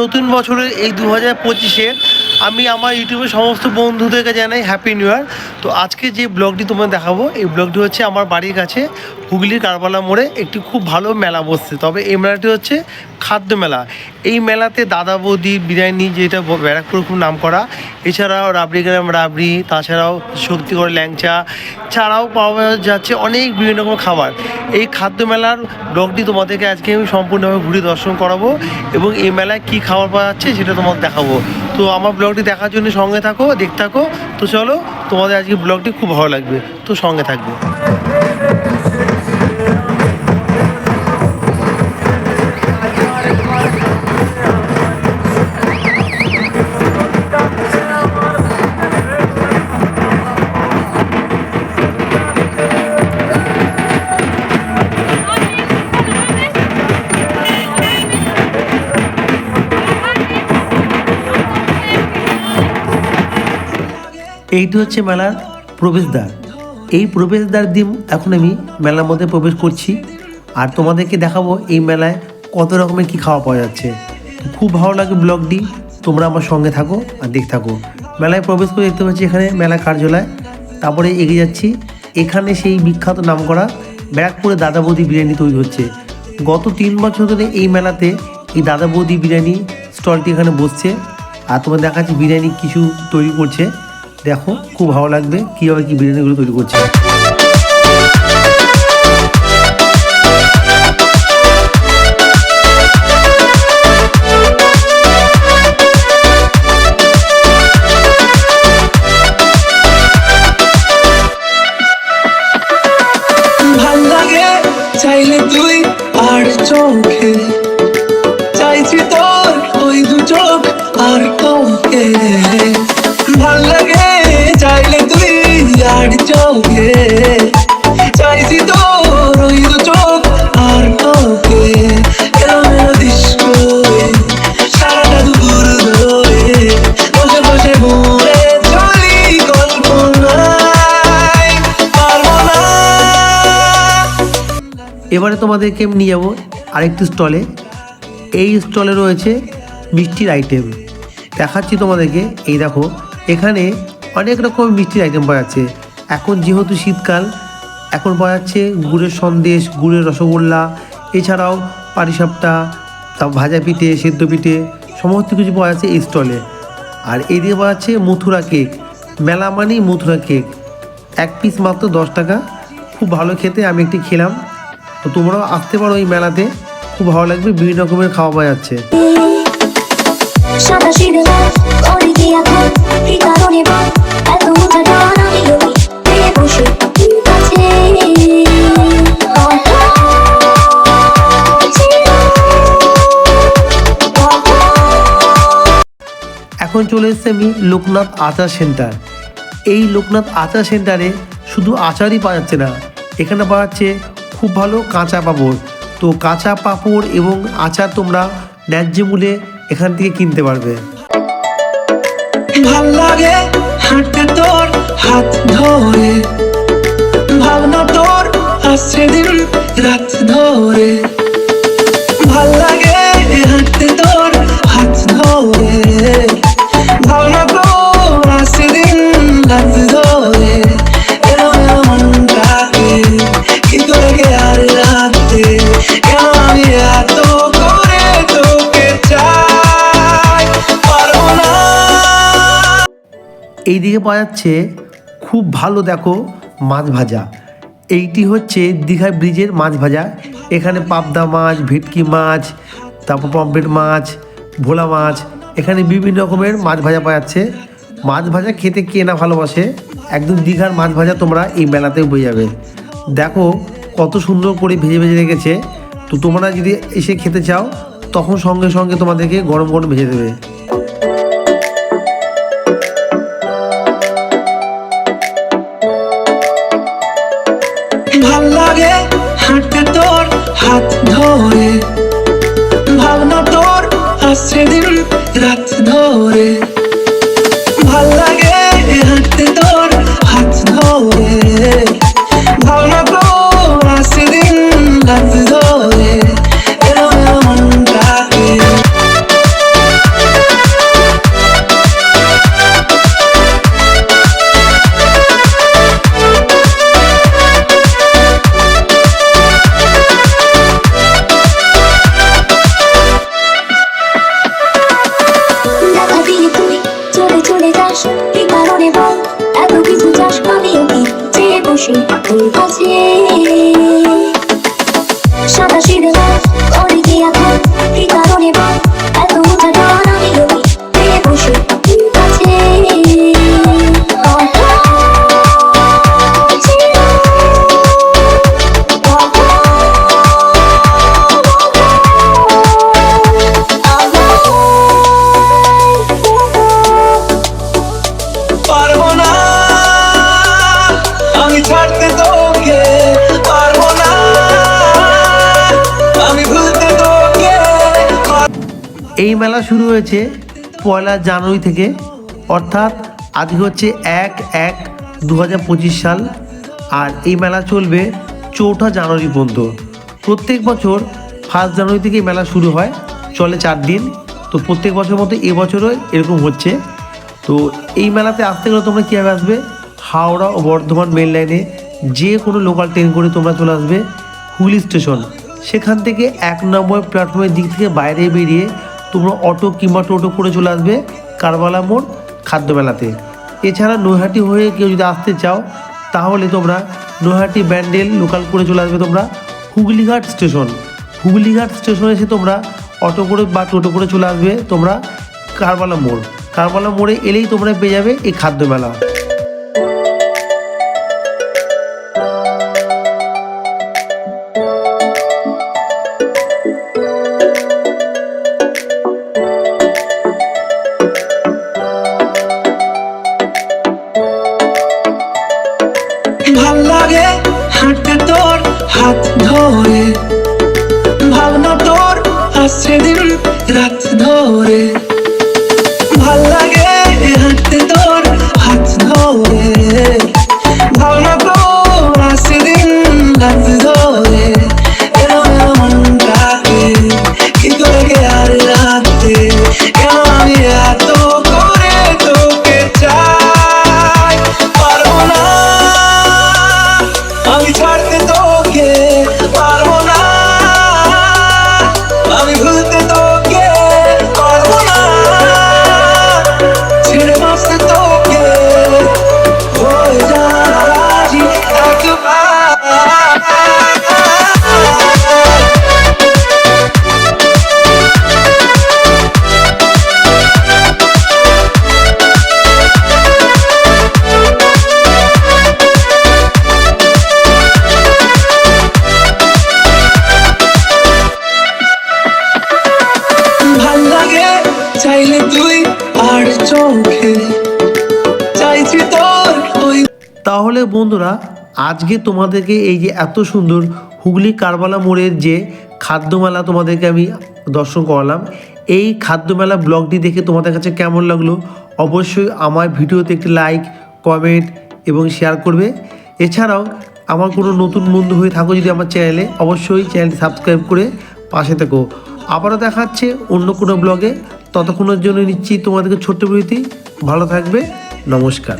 নতুন বছরের এই দু হাজার পঁচিশের আমি আমার ইউটিউবের সমস্ত বন্ধুদেরকে জানাই হ্যাপি নিউ ইয়ার তো আজকে যে ব্লগটি তোমাদের দেখাবো, এই ব্লগটি হচ্ছে আমার বাড়ির কাছে হুগলির কারবালা মোড়ে একটি খুব ভালো মেলা বসছে। তবে এই মেলাটি হচ্ছে খাদ্য মেলা। এই মেলাতে দাদা বৌদি, বিরিয়ানি যেটা ব্যারাকপুর খুব নাম করা এছাড়াও রাবড়ি গ্রাম রাবড়ি, তাছাড়াও শক্তিগড় ল্যাংচা, ছাড়াও পাওয়া যাচ্ছে অনেক বিভিন্ন রকম খাবার। এই খাদ্য মেলার ব্লগটি তোমাদেরকে আজকে আমি সম্পূর্ণভাবে ঘুরে দর্শন করাবো এবং এই মেলায় কী খাবার পাওয়া যাচ্ছে সেটা তোমাকে দেখাবো। তো আমার ব্লগটি দেখার জন্য সঙ্গে থাকো, দেখতে থাকো। তো চলো, তোমাদের আজকে ব্লগটি খুব ভালো লাগবে। তো সঙ্গে থাকবে। এইটি হচ্ছে মেলার প্রবেশদ্বার। এই প্রবেশদ্বার দিয়ে এখন আমি মেলার মধ্যে প্রবেশ করছি। আর তোমাদেরকে দেখাবো এই মেলায় কত রকমের কি খাওয়া পাওয়া যাচ্ছে। খুব ভালো লাগে ব্লগটি। তোমরা আমার সঙ্গে থাকো আর দেখতে থাকো। মেলায় প্রবেশ করে দেখতে পাচ্ছি এখানে মেলা কার্যালয়। তারপরে এগিয়ে যাচ্ছি। এখানে সেই বিখ্যাত নাম করা ব্যারাকপুরে দাদা বৌদি বিরিয়ানি তৈরি হচ্ছে। গত তিন বছর ধরে এই মেলাতে এই দাদা বৌদি বিরিয়ানি স্টলটি এখানে বসছে। আর তোমার দেখাচ্ছি বিরিয়ানি কিছু তৈরি করছে। দেখো খুব ভালো লাগবে কীভাবে কি বিরিয়ানিগুলো তৈরি করছে। চাইলে তুই আর চোখে। আর চোখে। চাইছি তোর ওই চোখ আর তোকে এবারে তোমাদেরকে নিয়ে যাব আরেকটি স্টলে। এই স্টলে রয়েছে মিষ্টির আইটেম। দেখাচ্ছি তোমাদেরকে। এই দেখো, এখানে অনেক রকম মিষ্টির আইটেম পাওয়া যাচ্ছে। এখন যেহেতু শীতকাল, এখন পাওয়া যাচ্ছে গুড়ের সন্দেশ, গুড়ের রসগোল্লা, এছাড়াও পাটিসাপটা তারপর ভাজা পিঠে, সেদ্ধ পিঠে, সমস্ত কিছু পাওয়া যাচ্ছে এই স্টলে। আর এদিকে পাওয়া যাচ্ছে মথুরা কেক, মেলা মানেই মথুরা কেক। এক পিস মাত্র দশ টাকা, খুব ভালো খেতে, আমি একটি খেলাম। তো তোমরাও আসতে পারো এই মেলাতে, খুব ভালো লাগবে, বিভিন্ন রকমের খাওয়া পাওয়া যাচ্ছে এখন চলে এসেছি আমি লোকনাথ আচার সেন্টার। এই লোকনাথ আচার সেন্টারে শুধু আচারই পাওয়া যাচ্ছে না, এখানে পাওয়া যাচ্ছে খুব ভালো কাঁচা পাঁপড়। তো কাঁচা পাঁপড় এবং আচার তোমরা ন্যায্য মূল্যে এখান থেকে কিনতে পারবে। ভালো লাগে হাঁটতে তোর হাত ধরে, ভাবনা তোর দিন রাত ধরে। এই দিকে পাওয়া যাচ্ছে খুব ভালো, দেখো, মাছ ভাজা। এইটি হচ্ছে দীঘা ব্রিজের মাছ ভাজা। এখানে পাবদা মাছ, ভেটকি মাছ, তারপর পম্পেট মাছ, ভোলা মাছ, এখানে বিভিন্ন রকমের মাছ ভাজা পাওয়া যাচ্ছে। মাছ ভাজা খেতে কে না ভালোবাসে, একদম দীঘার মাছ ভাজা তোমরা এই মেলাতেও পেয়ে যাবে। দেখো, কত সুন্দর করে ভেজে ভেজে রেখেছে। তো তোমরা যদি এসে খেতে চাও, তখন সঙ্গে সঙ্গে তোমাদেরকে গরম গরম ভেজে দেবে। এই মেলা শুরু হয়েছে পয়লা জানুয়ারি থেকে, অর্থাৎ আজকে হচ্ছে এক এক দু সাল, আর এই মেলা চলবে চৌঠা জানুয়ারি পর্যন্ত। প্রত্যেক বছর ফার্স্ট জানুয়ারি থেকে মেলা শুরু হয়, চলে চার দিন। তো প্রত্যেক বছর মতো এবছরও এরকম হচ্ছে। তো এই মেলাতে আসতে গেলে তোমরা কীভাবে আসবে? হাওড়া ও বর্ধমান মেন লাইনে যে কোনো লোকাল ট্রেন করে তোমরা চলে আসবে, হুগলি স্টেশন সেখান থেকে এক নম্বর প্ল্যাটফর্মের দিক থেকে বাইরে বেরিয়ে তোমরা অটো কিংবা টোটো করে চলে আসবে কারবালা মোড় খাদ্য মেলাতে এছাড়া নৈহাটি হয়ে কেউ যদি আসতে চাও, তাহলে তোমরা নৈহাটি ব্যান্ডেল লোকাল করে চলে আসবে তোমরা হুগলিঘাট স্টেশন। হুগলিঘাট স্টেশনে এসে তোমরা অটো করে বা টোটো করে চলে আসবে তোমরা কারবালা মোড়। কারবালা মোড়ে এলেই তোমরা পেয়ে যাবে এই খাদ্য মেলা আসছে চাইলে তুই আর চোখে। চাইছি তোর ওই তাহলে বন্ধুরা, আজকে তোমাদেরকে এই যে এত সুন্দর হুগলি কারবালা মোড়ের যে খাদ্যমেলা তোমাদেরকে আমি দর্শন করালাম, এই খাদ্যমেলা ব্লগটি দেখে তোমাদের কাছে কেমন লাগল অবশ্যই আমার ভিডিওতে একটি লাইক, কমেন্ট এবং শেয়ার করবে। এছাড়াও, আমার কোনো নতুন বন্ধু হয়ে থাকো যদি আমার চ্যানেলে, অবশ্যই চ্যানেলটি সাবস্ক্রাইব করে পাশে থেকো। আবারও দেখাচ্ছে অন্য কোনো ব্লগে। ততক্ষণের জন্য নিচ্ছি তোমাদেরকে ছোট্ট বিরতি। ভালো থাকবে। নমস্কার।